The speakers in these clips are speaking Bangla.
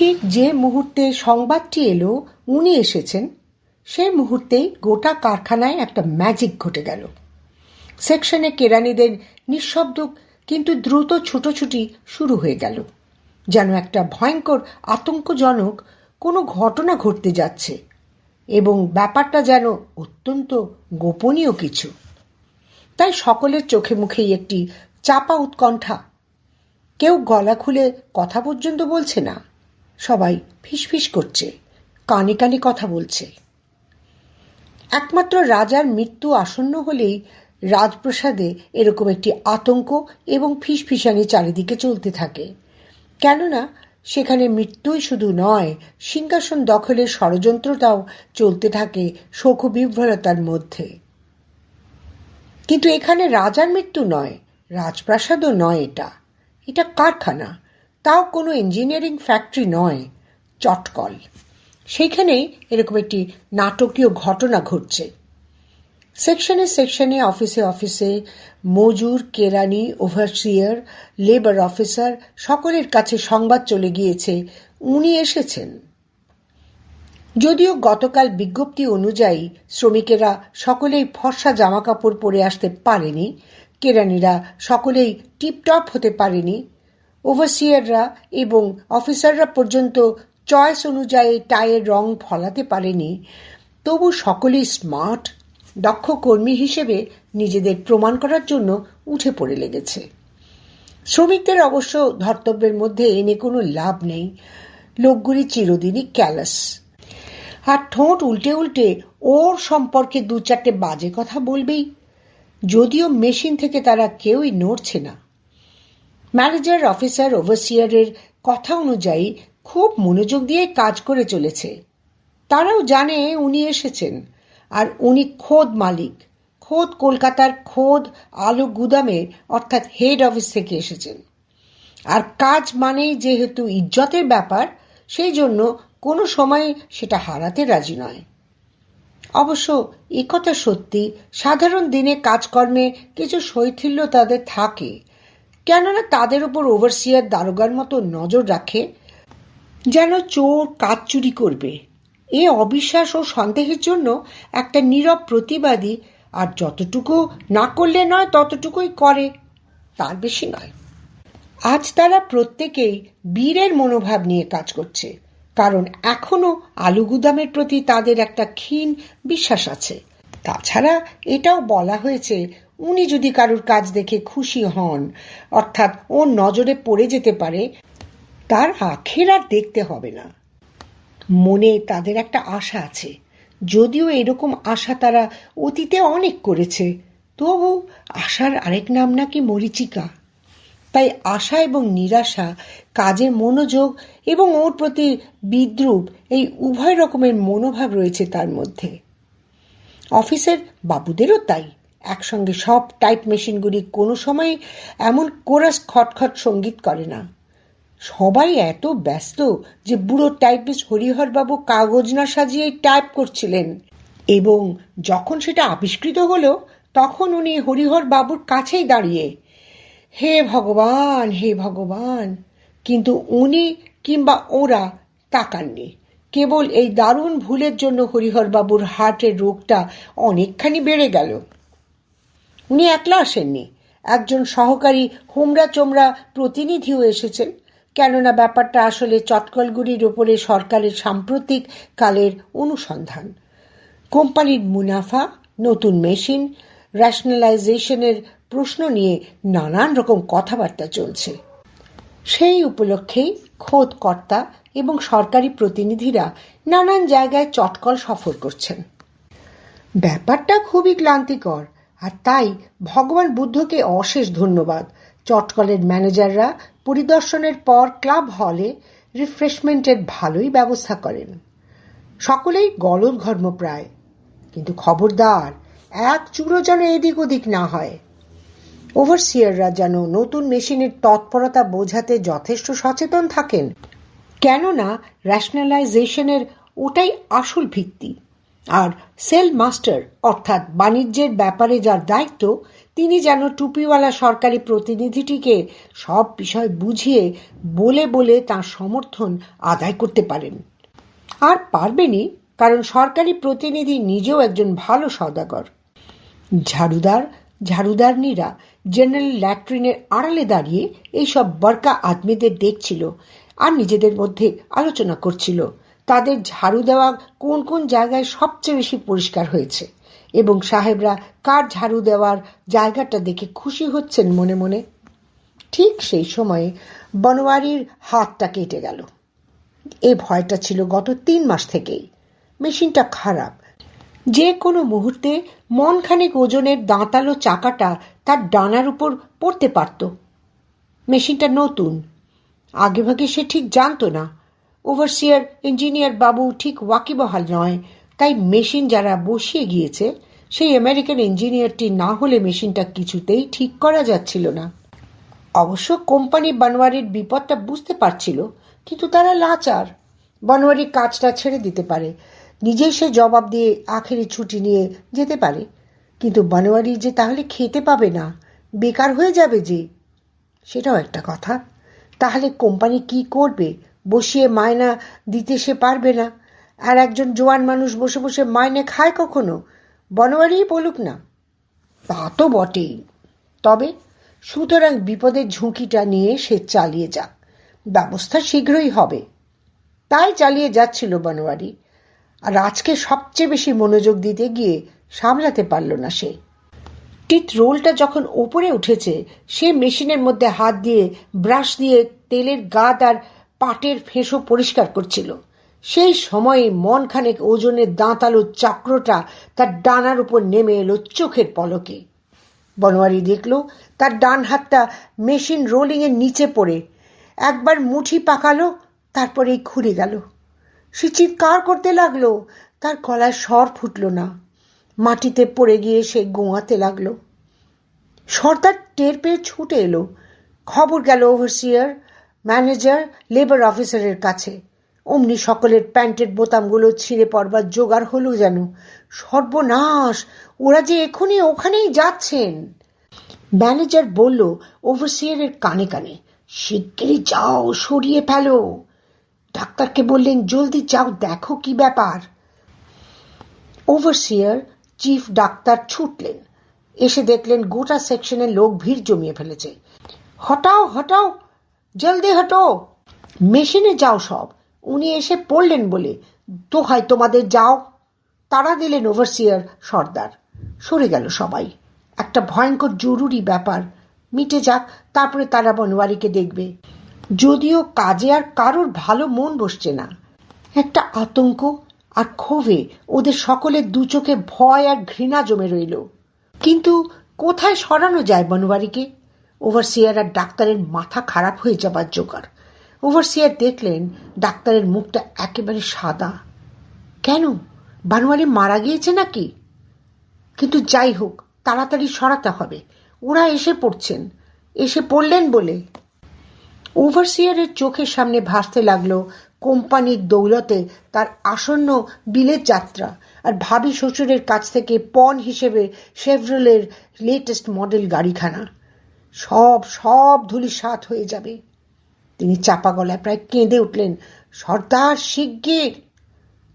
ঠিক যে মুহূর্তে সংবাদটি এলো, উনি এসেছেন। সেই মুহূর্তেই গোটা কারখানায় একটা ম্যাজিক ঘটে গেল। সেকশনে কেরানিদের নিঃশব্দ কিন্তু দ্রুত ছুটোছুটি শুরু হয়ে গেল। যেন একটা ভয়ঙ্কর আতঙ্কজনক কোনো ঘটনা ঘটতে যাচ্ছে এবং ব্যাপারটা যেন অত্যন্ত গোপনীয় কিছু। তাই সকলের চোখে মুখেই একটি চাপা উৎকণ্ঠা। কেউ গলা খুলে কথা পর্যন্ত বলছে না। সবাই ফিসফিস করছে, কানে কানে কথা বলছে। একমাত্র রাজার মৃত্যু আসন্ন হলেই রাজপ্রাসাদে এরকম একটি আতঙ্ক এবং ফিসফিসানি চারিদিকে চলতে থাকে। কেননা, সেখানে মৃত্যুই শুধু নয়, সিংহাসন দখলের ষড়যন্ত্রটাও চলতে থাকে শোক শোকবিভ্রতার মধ্যে। কিন্তু এখানে রাজার মৃত্যু নয়, রাজপ্রাসাদও নয় এটা। এটা কারখানা তাও কোনো ইঞ্জিনিয়ারিং ফ্যাক্টরি নয়, চটকল। সেইখানেই এরকম একটি নাটকীয় ঘটনা ঘটছে। সেকশনে সেকশনে, অফিসে অফিসে, মজুর, কেরানি ওভারসিয়ার লেবার অফিসার সকলের কাছে সংবাদ চলে গিয়েছে, উনি এসেছেন। যদিও গতকাল বিজ্ঞপ্তি অনুযায়ী শ্রমিকেরা সকলেই ফর্সা জামাকাপড় পরে আসতে পারেনি, কেরানিরা সকলেই টিপটপ হতে পারেনি ওভারসিয়াররা এবং অফিসাররা পর্যন্ত চয়েস অনুযায়ী টায়ের রং ফলাতে পারেনি। তবু সকলেই স্মার্ট, দক্ষ কর্মী হিসেবে নিজেদের প্রমাণ করার জন্য উঠে পড়ে লেগেছে। শ্রমিকদের অবশ্য ধর্তব্যের মধ্যে এনে কোনো লাভ নেই। লোকগুলি চিরদিনই ক্যালাস আর ঠোঁট উল্টে উল্টে ওর সম্পর্কে দু চারটে বাজে কথা বলবেই, যদিও মেশিন থেকে তারা কেউই নড়ছে না। ম্যানেজার, অফিসার, ওভারসিয়ারের কথা অনুযায়ী খুব মনোযোগ দিয়ে কাজ করে চলেছে। তারাও জানে উনি এসেছেন। আর উনি খোদ মালিক। খোদ কলকাতার খোদ আলু গুদামে অর্থাৎ হেড অফিস থেকে এসেছেন। আর কাজ মানেই যেহেতু ইজ্জতের ব্যাপার, সেই জন্য কোনো সময় সেটা হারাতে রাজি নয়। অবশ্য একথা সত্যি, সাধারণ দিনে কাজকর্মে কিছু শৈথিল্য তাদের থাকে। কেননা তাদের উপর ওভারসিয়ার দারোগার মতো নজর রাখে যেন চোর কাজ চুরি করবে। এ অবিশ্বাস ও সন্দেহের জন্য একটা নীরব প্রতিবাদী আর যতটুকু না করলে নয়, ততটুকুই করে। তার বেশি নয়। আজ তারা প্রত্যেকেই বীরের মনোভাব নিয়ে কাজ করছে, কারণ এখনও আলু গুদামের প্রতি তাদের একটা ক্ষীণ বিশ্বাস আছে। তাছাড়া এটাও বলা হয়েছে উনি যদি কারুর কাজ দেখে খুশি হন, অর্থাৎ ওর নজরে পড়ে যেতে পারে, তার আখের আর দেখতে হবে না। মনে তাদের একটা আশা আছে। যদিও এরকম আশা তারা অতীতে অনেক করেছে, তবু আশার আরেক নাম নাকি মরিচিকা। তাই আশা এবং নিরাশা, কাজে মনোযোগ এবং ওর প্রতি বিদ্রুপ, এই উভয় রকমের মনোভাব রয়েছে তার মধ্যে। অফিসের বাবুদেরও তাই। একসঙ্গে সব টাইপ মেশিনগুলি কোনো সময় এমন কোরাস খটখট সংগীত করে না। সবাই এত ব্যস্ত যে বুড়ো টাইপিস্ট হরিহরবাবু কাগজ না সাজিয়ে টাইপ করছিলেন। এবং যখন সেটা আবিষ্কৃত হলো, তখন উনি হরিহর বাবুর কাছেই দাঁড়িয়ে, হে ভগবান হে ভগবান। কিন্তু উনি কিংবা ওরা তাকাননি। কেবল এই দারুণ ভুলের জন্য হরিহরবাবুর হার্টের রোগটা অনেকখানি বেড়ে গেল। উনি একলা আসেননি। একজন সহকারী হোমরা চোমরা প্রতিনিধিও এসেছেন। কেননা ব্যাপারটা আসলে চটকলগুড়ির ওপরে সরকারের সাম্প্রতিক কালের অনুসন্ধান। কোম্পানির মুনাফা, নতুন মেশিন র্যাশনালাইজেশনের প্রশ্ন নিয়ে নানান রকম কথাবার্তা চলছে। সেই উপলক্ষেই খোদ কর্তা এবং সরকারি প্রতিনিধিরা নানান জায়গায় চটকল সফর করছেন। ব্যাপারটা খুবই ক্লান্তিকর। আর তাই ভগবান বুদ্ধকে অশেষ ধন্যবাদ। চটকলের ম্যানেজাররা পরিদর্শনের পর ক্লাব হলে রিফ্রেশমেন্টের ভালোই ব্যবস্থা করেন। সকলেই গলদ ঘর্ম প্রায় কিন্তু খবরদার, এক চুড়ো যেন এদিক ওদিক না হয়। ওভারসিয়াররা যেন নতুন মেশিনের তৎপরতা বোঝাতে যথেষ্ট সচেতন থাকেন। কেননা র্যাশনালাইজেশনের ওটাই আসল ভিত্তি। আর সেল মাস্টার অর্থাৎ বাণিজ্যের ব্যাপারে যার দায়িত্ব, তিনি যেন টুপিওয়ালা সরকারি প্রতিনিধিটিকে সব বিষয় বুঝিয়ে বলে বলে তার সমর্থন আদায় করতে পারেন। আর পারবেনই, কারণ সরকারি প্রতিনিধি নিজেও একজন ভালো সওদাগর। ঝাড়ুদার, ঝাড়ুদারনিরা জেনারেল ল্যাট্রিনের আড়ালে দাঁড়িয়ে এইসব বরকা আদমিদের দেখছিল আর নিজেদের মধ্যে আলোচনা করছিল। তাদের ঝাড়ু দেওয়া কোন কোন জায়গায় সবচেয়ে বেশি পরিষ্কার হয়েছে? এবং সাহেবরা কার ঝাড়ু দেওয়ার জায়গাটা দেখে খুশি হচ্ছেন মনে মনে? ঠিক সেই সময়ে বনওয়ারির হাতটা কেটে গেল। এ ভয়টা ছিল গত তিন মাস থেকেই। মেশিনটা খারাপ। যে কোনো মুহূর্তে মনখানেক ওজনের দাঁতালো চাকাটা তার ডানার উপর পড়তে পারত। মেশিনটা নতুন। আগেভাগে সে ঠিক জানতো না। ওভারসিয়ার ইঞ্জিনিয়ার বাবু ঠিক ওয়াকিবহাল নয়। তাই মেশিন যারা বসিয়ে গিয়েছে, সেই আমেরিকান ইঞ্জিনিয়ারটি না হলে মেশিনটা কিছুতেই ঠিক করা যাচ্ছিল না। অবশ্য কোম্পানি বানোয়ারির বিপদটা বুঝতে পারছিল, কিন্তু তারা লাচার। বানোয়ারি কাজটা ছেড়ে দিতে পারে, নিজেই সে জবাব দিয়ে আখেরি ছুটি নিয়ে যেতে পারে। কিন্তু বনোয়ারি যে তাহলে খেতে পাবে না, বেকার হয়ে যাবে যে, সেটাও একটা কথা। তাহলে কোম্পানি কি করবে? বসিয়ে মায়না দিতে সে পারবে না। আর একজন জোয়ান মানুষ বসে বসে মাইনে খায় কখনো? বনোয়ারিই বলুক না। তা তো বটেই। তবে সুতরাং বিপদের ঝুঁকিটা নিয়ে সে চালিয়ে যাক। ব্যবস্থা শীঘ্রই হবে। তাই চালিয়ে যাচ্ছিল বনোয়ারি। আর আজকে সবচেয়ে বেশি মনোযোগ দিতে গিয়ে সামলাতে পারল না সে। টিথ রোলটা যখন ওপরে উঠেছে, সে মেশিনের মধ্যে হাত দিয়ে ব্রাশ দিয়ে তেলের গাদ আর পাটের ফেঁসো পরিষ্কার করছিল। সেই সময়ে মন খানেক ওজনের দাঁতালো চক্রটা তার ডানার উপর নেমে এলো চোখের পলকে। বনোয়ারি দেখল, তার ডান হাতটা মেশিন রোলিংয়ের নিচে পড়ে। একবার মুঠি পাকালো, তারপরেই খুঁড়ে গেল। সে চিৎকার করতে লাগল, তার গলায় স্বর ফুটল না। মাটিতে পড়ে গিয়ে সে গোয়াতে লাগল। সর্দার টের পেয়ে ছুটে এলো। খবর গেল ওভারসিয়ার ম্যানেজার লেবার অফিসারের কাছে। অমনি সকলের প্যান্টের বোতামগুলো ছিঁড়ে পড়বার জোগাড় হলো যেন। সর্বনাশ! ওরা যে এখনই ওখানেই যাচ্ছেন। ম্যানেজার বলল ওভারসিয়ারের কানে কানে, শিগগিরই যাও, সরিয়ে ফেলো। ডাক্তারকে বললেন, জলদি যাও, দেখো কি ব্যাপার। ওভারসিয়ার চিফ ডাক্তার ছুটলেন। এসে দেখলেন গোটা সেকশনে লোক ভিড় জমিয়ে ফেলেছে। হটাও হটাও জলদি হটো। মেশিনে যাও সব। উনি এসে পড়লেন বলে দোহাই তোমাদের যাও। তারা দিলেন ওভারসিয়ার সর্দার। সরে গেল সবাই। একটা ভয়ঙ্কর জরুরি ব্যাপার। মিটে যাক, তারপরে তারা বনওয়ারিকে দেখবে। যদিও কাজে আর কারোর ভালো মন বসছে না। একটা আতঙ্ক আর ক্ষোভে ওদের সকলের দু চোখে ভয় আর ঘৃণা জমে রইল। কিন্তু কোথায় সরানো যায় বনওয়ারিকে? ওভারসিয়ার আর ডাক্তারের মাথা খারাপ হয়ে যাবার জোগাড়। ওভারসিয়ার দেখলেন ডাক্তারের মুখটা একেবারে সাদা। কেন? বানোয়ারি মারা গিয়েছে নাকি? কিন্তু যাই হোক, তাড়াতাড়ি সরাতে হবে। ওরা এসে পড়ছেন। এসে পড়লেন বলে। ওভারসিয়ারের চোখের সামনে ভাসতে লাগল কোম্পানির দৌলতে তার আসন্ন বিলের যাত্রা। আর ভাবি শ্বশুরের কাছ থেকে পণ হিসেবে শেভরলের লেটেস্ট মডেল গাড়িখানা। সব সব ধুলি সাত হয়ে যাবে। তিনি চাপা গলায় প্রায় কেঁদে উঠলেন। সর্দার শিগগির!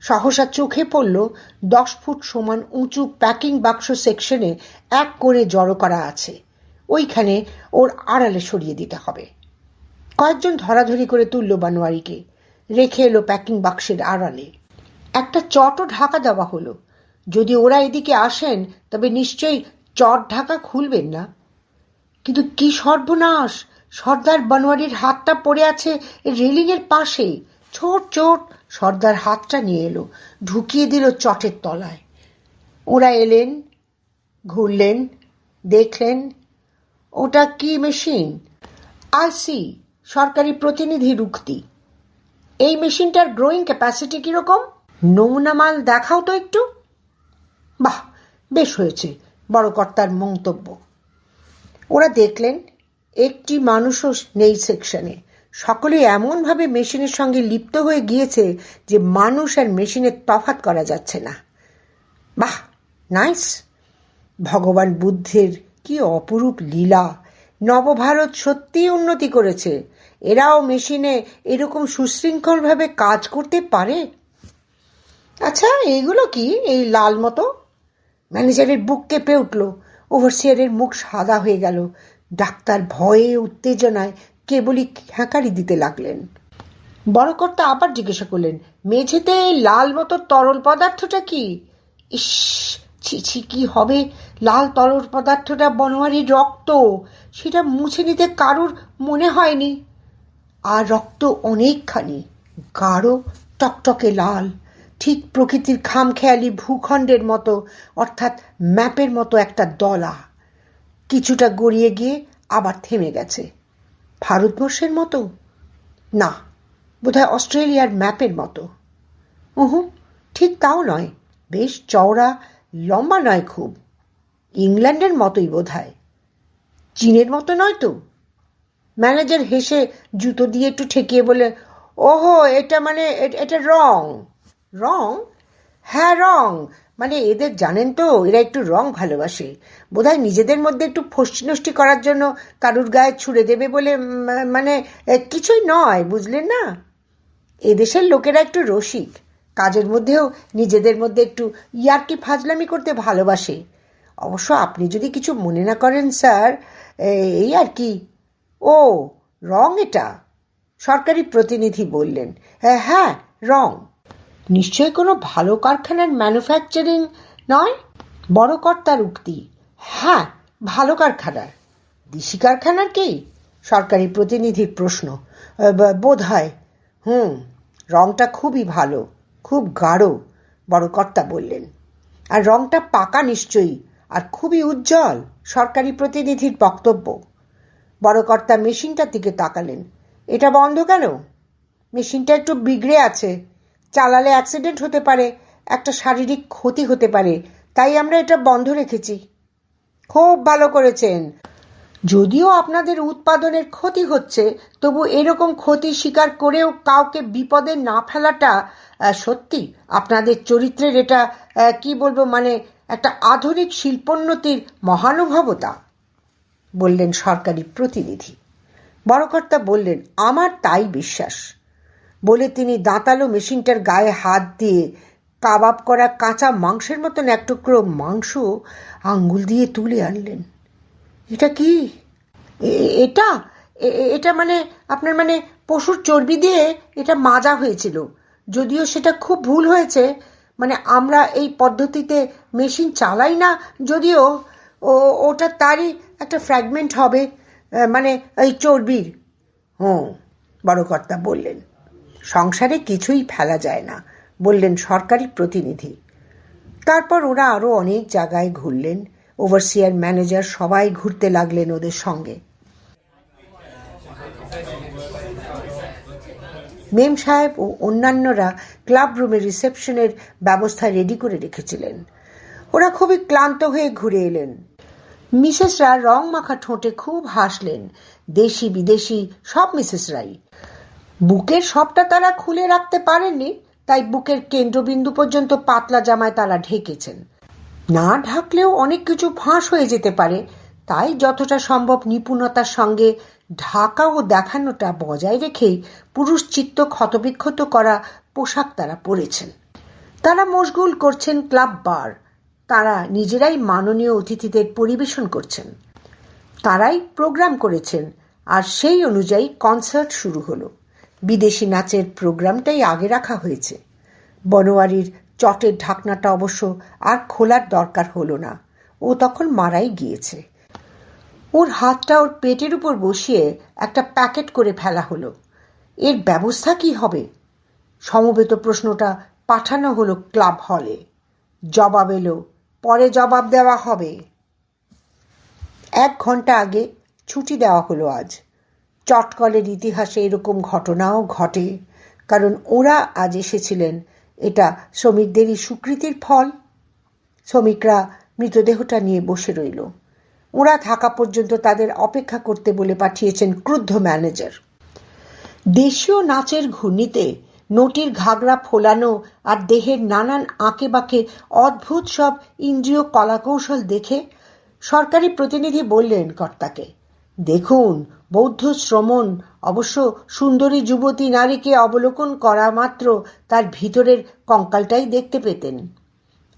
সহসা চোখে পড়ল দশ ফুট সমান উঁচু প্যাকিং বাক্স সেকশনে এক করে জড়ো করা আছে। ওইখানে ওর আড়ালে সরিয়ে দিতে হবে। কয়েকজন ধরাধরি করে তুলল বানোয়ারিকে। রেখে এলো প্যাকিং বাক্সের আড়ালে। একটা চটও ঢাকা দেওয়া হলো। যদি ওরা এদিকে আসেন, তবে নিশ্চয়ই চট ঢাকা খুলবেন না। কিন্তু কি সর্বনাশ? সর্দার বনোয়ারির হাতটা পড়ে আছে রেলিংয়ের পাশে। ছোট ছোট সর্দার হাতটা নিয়ে এলো, ঢুকিয়ে দিল চটের তলায়। ওরা এলেন, ঘুরলেন, দেখলেন, ওটা কি মেশিন? আইসি সরকারি প্রতিনিধি রুক্তি এই মেশিনটার গ্রোয়িং ক্যাপাসিটি কীরকম? নমুনা মাল দেখাও তো একটু। বাহ, বেশ হয়েছে, বড় কর্তার মন্তব্য। ওরা দেখলেন একটি মানুষও নেই সেকশনে। সকলে এমনভাবে মেশিনের সঙ্গে লিপ্ত হয়ে গিয়েছে যে মানুষ আর মেশিনের তফাত করা যাচ্ছে না। বাহ, নাইস। ভগবান বুদ্ধের কি অপরূপ লীলা। নবভারত সত্যিই উন্নতি করেছে। এরাও মেশিনে এরকম সুশৃঙ্খলভাবে কাজ করতে পারে? আচ্ছা এইগুলো কি? এই লাল মতো? ম্যানেজারের বুক কেঁপে উঠল। ওভারসিয়ারের মুখ সাদা হয়ে গেল। ডাক্তার ভয়ে উত্তেজনায় কেবলই হ্যাঁকারি দিতে লাগলেন। বড় কর্তা আবার জিজ্ঞাসা করলেন, মেঝেতে লাল মতো তরল পদার্থটা কি? ইস, ছি ছি, কি হবে? লাল তরল পদার্থটা বনোয়ারির রক্ত। সেটা মুছে নিতে কারুর মনে হয়নি? আর রক্ত অনেকখানি, গাঢ়, টকটকে লাল। ঠিক প্রকৃতির খামখেয়ালি ভূখণ্ডের মতো, অর্থাৎ ম্যাপের মতো একটা দলা। কিছুটা গড়িয়ে গিয়ে আবার থেমে গেছে। ভারতবর্ষের মতো? না, বোধহয় অস্ট্রেলিয়ার ম্যাপের মতো। উহু, ঠিক তাও নয়, বেশ চওড়া, লম্বা নয় খুব। ইংল্যান্ডের মতোই বোধ হয় চীনের মতো নয় তো? ম্যানেজার হেসে জুতো দিয়ে একটু ঠেকিয়ে বলে, ওহো, এটা মানে এটা রং। রং? হ্যাঁ রং। মানে এদের জানেন তো এরা একটু রং ভালোবাসে। বোধহয় নিজেদের মধ্যে একটু ফষ্টি করার জন্য কারুর গায়ে ছুড়ে দেবে বলে মানে কিছুই নয় বুঝলেন না? এদেশের লোকেরা একটু রসিক। কাজের মধ্যেও নিজেদের মধ্যে একটু ইয়ার্কি ফাজলামি করতে ভালোবাসে। অবশ্য আপনি যদি কিছু মনে না করেন স্যার এই আর কি। ও রং এটা। সরকারি প্রতিনিধি বললেন। "হ্যাঁ, হ্যাঁ রং। নিশ্চয়ই কোনো ভালো কারখানার ম্যানুফ্যাকচারিং নয়? বড় কর্তার উক্তি হ্যাঁ ভালো কারখানার। দিশি কারখানার কি? সরকারি প্রতিনিধির প্রশ্ন বোধ হয়। হুম, রংটা খুবই ভালো, খুব গাঢ়, বড় কর্তা বললেন। আর রংটা পাকা নিশ্চয়ই, আর খুবই উজ্জ্বল, সরকারি প্রতিনিধির বক্তব্য। বড় কর্তা মেশিনটার দিকে তাকালেন। এটা বন্ধ কেন? মেশিনটা একটু বিগড়ে আছে। চালালে অ্যাক্সিডেন্ট হতে পারে, একটা শারীরিক ক্ষতি হতে পারে, তাই আমরা এটা বন্ধ রেখেছি। খুব ভালো করেছেন। যদিও আপনাদের উৎপাদনের ক্ষতি হচ্ছে, তবু এরকম ক্ষতি স্বীকার করেও কাউকে বিপদে না ফেলাটা সত্যি আপনাদের চরিত্রের এটা কি বলব মানে একটা আধুনিক শিল্পোন্নতির মহানুভবতা, বললেন সরকারি প্রতিনিধি। বড়কর্তা বললেন, আমার তাই বিশ্বাস। বলে তিনি দাঁতালো মেশিনটার গায়ে হাত দিয়ে কাবাব করা কাঁচা মাংসের মতন এক টুকরো মাংস আঙ্গুল দিয়ে তুলে আনলেন। এটা কি? এটা? এটা মানে আপনার মানে পশুর চর্বি দিয়ে এটা মাজা হয়েছিল। যদিও সেটা খুব ভুল হয়েছে। মানে আমরা এই পদ্ধতিতে মেশিন চালাই না, যদিও ও, ওটা তারই একটা ফ্র্যাগমেন্ট হবে মানে এই চর্বির। হুম, বড় কর্তা বললেন। সংসারে কিছুই ফেলা যায় না, বললেন সরকারি প্রতিনিধি। তারপর ওরা আরও অনেক জায়গায় ঘুরলেন ওভারসিয়ার ম্যানেজার সবাই ঘুরতে লাগলেন ওদের সঙ্গে। মেম সাহেব ও অন্যান্যরা ক্লাব রুমে রিসেপশনের ব্যবস্থা রেডি করে রেখেছিলেন। ওরা খুবই ক্লান্ত হয়ে ঘুরে এলেন। মিসেসরা রং মাখা ঠোঁটে খুব হাসলেন দেশি বিদেশি সব মিসেসরাই। বুকের সবটা তারা খুলে রাখতে পারেননি, তাই বুকের কেন্দ্রবিন্দু পর্যন্ত পাতলা জামায় তারা ঢেকেছেন। না ঢাকলেও অনেক কিছু ফাঁস হয়ে যেতে পারে, তাই যতটা সম্ভব নিপুণতার সঙ্গে ঢাকা ও দেখানোটা বজায় রেখেই পুরুষ চিত্ত ক্ষতবিক্ষত করা পোশাক তারা পরেছেন। তারা মশগুল করছেন ক্লাব বার, তারা নিজেরাই মাননীয় অতিথিদের পরিবেশন করছেন। তারাই প্রোগ্রাম করেছেন, আর সেই অনুযায়ী কনসার্ট শুরু হলো। বিদেশি নাচের প্রোগ্রামটাই আগে রাখা হয়েছে। বনোয়ারির চটের ঢাকনাটা অবশ্য আর খোলার দরকার হলো না। ও তখন মারাই গিয়েছে। ওর হাতটা ওর পেটের উপর বসিয়ে একটা প্যাকেট করে ফেলা হলো। এর ব্যবস্থা কি হবে? সমবেত প্রশ্নটা পাঠানো হলো ক্লাব হলে। জবাব এলো, পরে জবাব দেওয়া হবে। এক ঘণ্টা আগে ছুটি দেওয়া হলো আজ। চটকলের ইতিহাসে এরকম ঘটনাও ঘটে। কারণ ওরা আজ এসেছিলেন, এটা শ্রমিকদেরই স্বীকৃতির ফল। শ্রমিকরা মৃতদেহটা নিয়ে বসে রইল। ওরা থাকা পর্যন্ত তাদের অপেক্ষা করতে বলে পাঠিয়েছেন ক্রুদ্ধ ম্যানেজার। দেশীয় নাচের ঘূর্ণিতে নটির ঘাগরা ফোলানো আর দেহের নানান আঁকে বাঁকে অদ্ভুত সব ইন্দ্রিয় কলাকৌশল দেখে সরকারি প্রতিনিধি বললেন কর্তাকে দেখুন, বৌদ্ধ শ্রমণ, অবশ্য সুন্দরী যুবতী নারীকে অবলোকন করা মাত্র তার ভিতরের কঙ্কালটাই দেখতে পেতেন।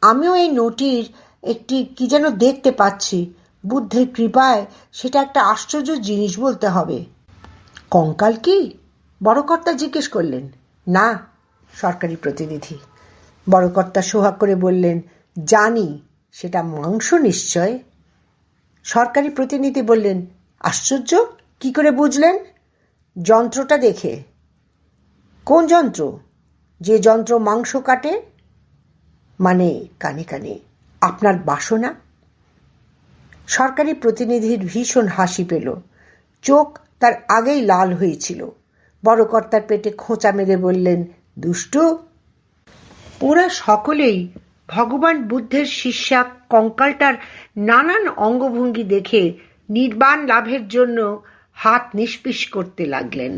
আমিও এই নটির একটি কি যেন দেখতে পাচ্ছি। বুদ্ধের কৃপায় সেটা একটা আশ্চর্য জিনিস বলতে হবে। কঙ্কাল কি? বড়কর্তা জিজ্ঞেস করলেন। না, সরকারি প্রতিনিধি। বড়কর্তা সোহাগ করে বললেন, জানি, সেটা মাংস নিশ্চয়। সরকারি প্রতিনিধি বললেন আশ্চর্য? কি করে বুঝলেন? যন্ত্রটা দেখে। কোন যন্ত্র? যে যন্ত্র মাংস কাটে? মানে কানে কানে আপনার বাসনা? সরকারি প্রতিনিধির ভীষণ হাসি পেল। চোখ তার আগেই লাল হয়েছিল। বড় কর্তার পেটে খোঁচা মেরে বললেন, দুষ্টু? ওরা সকলেই ভগবান বুদ্ধের শিষ্যা কঙ্কালটার নানান অঙ্গভঙ্গি দেখে নির্বাণ লাভের জন্য হাত নিষ্পিস করতে লাগলেন।